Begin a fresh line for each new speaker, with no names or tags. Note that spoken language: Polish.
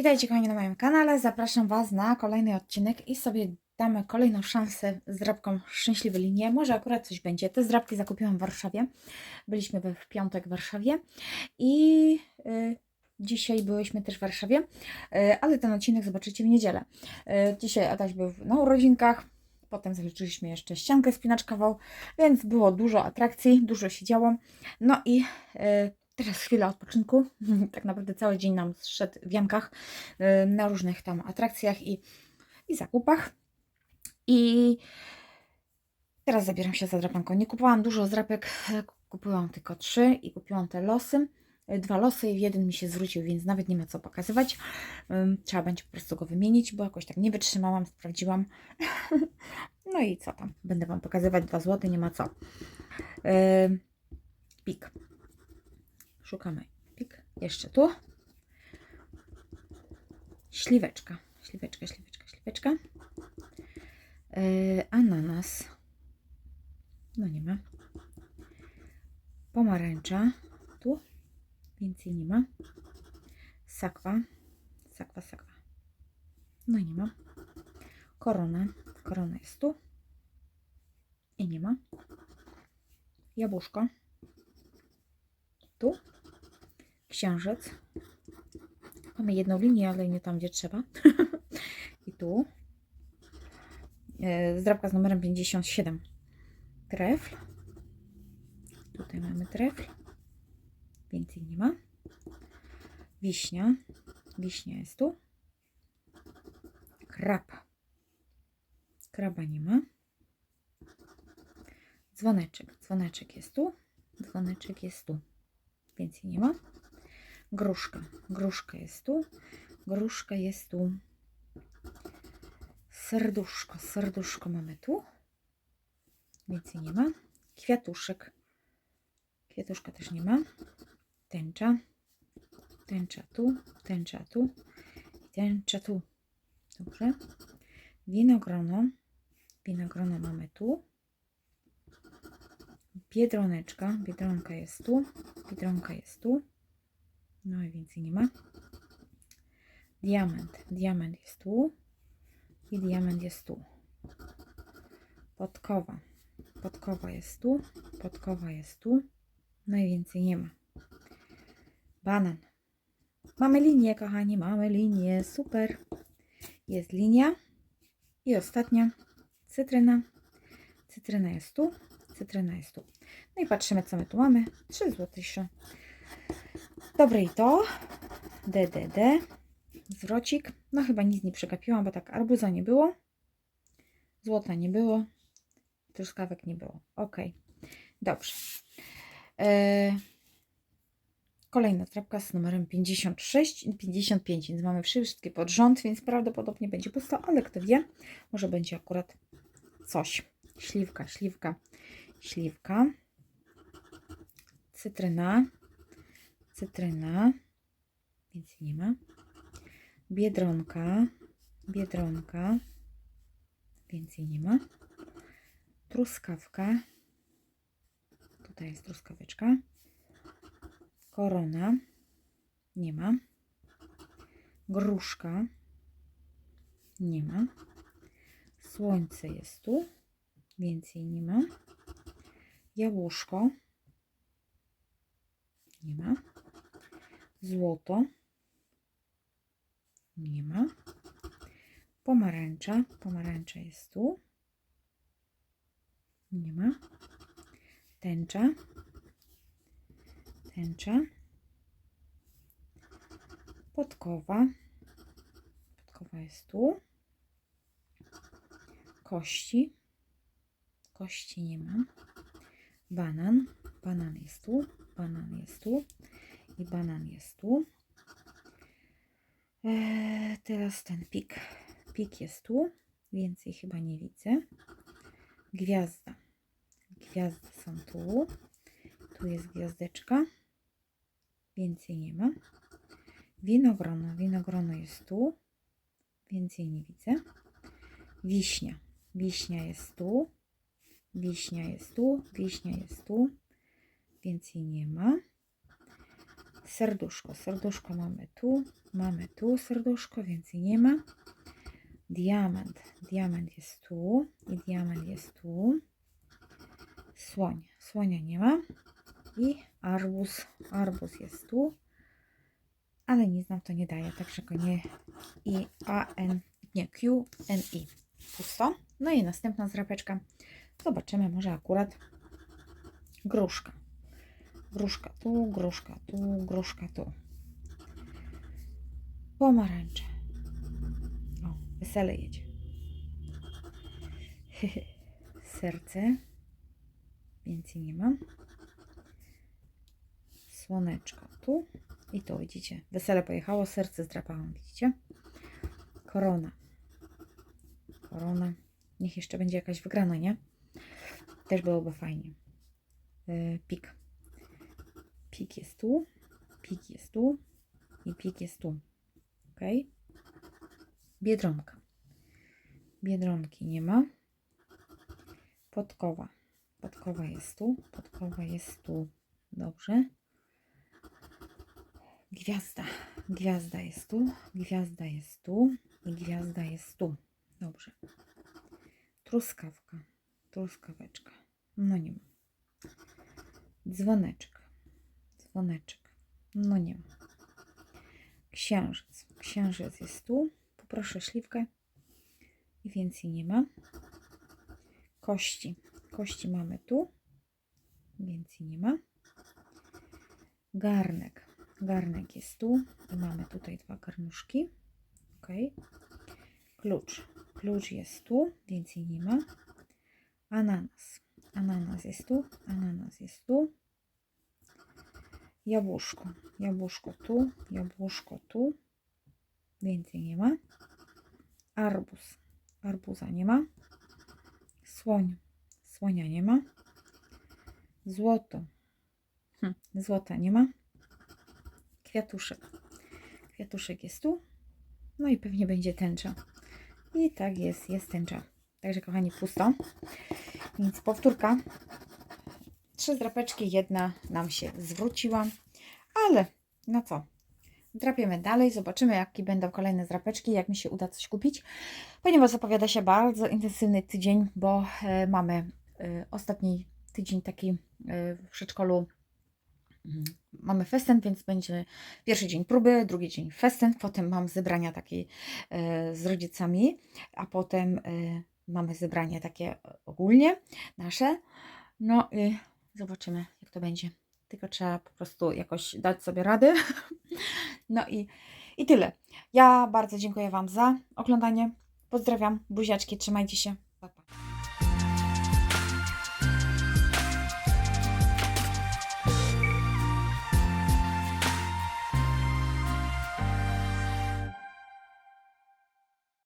Witajcie kochani na moim kanale. Zapraszam Was na kolejny odcinek i sobie damy kolejną szansę z drapką Szczęśliwe Linie. Może akurat coś będzie. Te zdrapki zakupiłam w Warszawie. Byliśmy w piątek w Warszawie i y, dzisiaj byliśmy też w Warszawie, y, ale ten odcinek zobaczycie w niedzielę. Y, dzisiaj Adaś był na urodzinkach. Potem zaliczyliśmy jeszcze ściankę spinaczkową, więc było dużo atrakcji, dużo się działo. No i teraz chwila odpoczynku. Tak naprawdę cały dzień nam zszedł w Jankach y, na różnych tam atrakcjach i, i zakupach. I teraz zabieram się za drapanką. Nie kupowałam dużo zdrapek, kupiłam tylko trzy i kupiłam te losy. E, Dwa losy i jeden mi się zwrócił, więc nawet nie ma co pokazywać. Ym, Trzeba będzie po prostu go wymienić, bo jakoś tak nie wytrzymałam, sprawdziłam. No i co tam? Będę Wam pokazywać 2 zł, nie ma co. Pik. Szukamy pik. Jeszcze tu. Śliweczka. Śliweczka, śliweczka, śliweczka. Yy, ananas. No nie ma. Pomarańcza. Tu. Więcej nie ma. Sakwa. Sakwa, sakwa. No nie ma. Korona. Korona jest tu. I nie ma. Jabłuszko. Tu. Księżyc. Mamy jedną linię, ale nie tam, gdzie trzeba. I tu. E, Zdrabka z numerem 57. Trefl. Tutaj mamy trefl. Więcej nie ma. Wiśnia. Wiśnia jest tu. Krab. Kraba nie ma. Dzwoneczek. Dzwoneczek jest tu. Dzwoneczek jest tu. Więcej nie ma. Gruszka. Gruszka jest tu. Gruszka jest tu. Serduszko. Serduszko mamy tu. Więcej nie ma. Kwiatuszek. Kwiatuszka też nie ma. Tęcza. Tęcza tu. Tęcza tu. Tęcza tu. Dobrze. Winogrono. Winogrono mamy tu. Biedroneczka. Biedronka jest tu. Biedronka jest tu. No i więcej nie ma. Diament. Diament jest tu. I diament jest tu. Podkowa. Podkowa jest tu. Podkowa jest tu. No i więcej nie ma. Banan. Mamy linię, kochani. Mamy linię. Super. Jest linia. I ostatnia. Cytryna. Cytryna jest tu. Cytryna jest tu. No i patrzymy, co my tu mamy. 3 zł. Dobre i to. DDD. Zwrocik. No chyba nic nie przegapiłam, bo tak arbuza nie było. Złota nie było. Truskawek nie było. Ok. Dobrze. E, Kolejna trapka z numerem 56 i 55, więc mamy wszystkie pod rząd, więc prawdopodobnie będzie pusto, ale kto wie, może będzie akurat coś. Śliwka, śliwka, śliwka. Cytryna, cytryna, więcej nie ma. Biedronka, biedronka, więcej nie ma. Truskawka, tutaj jest truskaweczka. Korona, nie ma. Gruszka, nie ma. Słońce jest tu, więcej nie ma. Jabłuszko, nie ma. Złoto. Nie ma. Pomarańcza. Pomarańcza jest tu. Nie ma. Tęcza. Tęcza. Podkowa. Podkowa jest tu. Kości. Kości nie ma. Banan. Banan jest tu. Banan jest tu. I banan jest tu. Eee, teraz ten pik. Pik jest tu. Więcej chyba nie widzę. Gwiazda. Gwiazdy są tu. Tu jest gwiazdeczka. Więcej nie ma. Winogrono. Winogrono jest tu. Więcej nie widzę. Wiśnia. Wiśnia jest tu. Wiśnia jest tu. Wiśnia jest tu. Więcej nie ma. Serduszko. Serduszko mamy tu, mamy tu serduszko, więcej nie ma. Diament. Diament jest tu i diament jest tu. Słoń. Słonia nie ma. I arbuz. Arbuz jest tu. Ale nic nam to nie daje, także go nie i A, N, nie, Q, N, I. Pusto. No i następna zrapeczka. Zobaczymy, może akurat gruszka. Gruszka tu, gruszka tu, gruszka tu. Pomarańcze. O, wesele jedzie. Serce. Więcej nie mam. Słoneczko tu. I tu widzicie. Wesele pojechało, serce zdrapałam, widzicie? Korona. Korona. Niech jeszcze będzie jakaś wygrana, nie? Też byłoby fajnie. Yy, pik. Pik jest tu, pik jest tu i pik jest tu. Ok? Biedronka. Biedronki nie ma. Podkowa. Podkowa jest tu, podkowa jest tu. Dobrze. Gwiazda. Gwiazda jest tu, gwiazda jest tu i gwiazda jest tu. Dobrze. Truskawka. Truskaweczka. No nie ma. Dzwoneczek. Dzwoneczek. No nie ma. Księżyc. Księżyc jest tu. Poproszę śliwkę. I więcej nie ma. Kości. Kości mamy tu. Więcej nie ma. Garnek. Garnek jest tu. I mamy tutaj dwa garnuszki. Ok. Klucz. Klucz jest tu. Więcej nie ma. Ananas. Ananas jest tu. Ananas jest tu. Jabłuszko. Jabłuszko tu. Jabłuszko tu. Więcej nie ma. Arbuz. Arbuza nie ma. Słoń. Słonia nie ma. Złoto. Hm, złota nie ma. Kwiatuszek. Kwiatuszek jest tu. No i pewnie będzie tęcza. I tak jest, jest tęcza. Także kochani, pusto. Więc powtórka. Trzy drapeczki, jedna nam się zwróciła. Ale no co? Drapiemy dalej, zobaczymy jakie będą kolejne zrapeczki, jak mi się uda coś kupić. Ponieważ zapowiada się bardzo intensywny tydzień, bo e, mamy e, ostatni tydzień taki e, w przedszkolu Mm, Mamy festyn, więc będzie pierwszy dzień próby, drugi dzień festyn, potem mam zebrania takie z rodzicami, a potem mamy zebranie takie ogólnie nasze. No i zobaczymy, jak to będzie. Tylko trzeba po prostu jakoś dać sobie radę. No i, i tyle. Ja bardzo dziękuję Wam za oglądanie. Pozdrawiam, buziaczki, trzymajcie się. Pa, pa.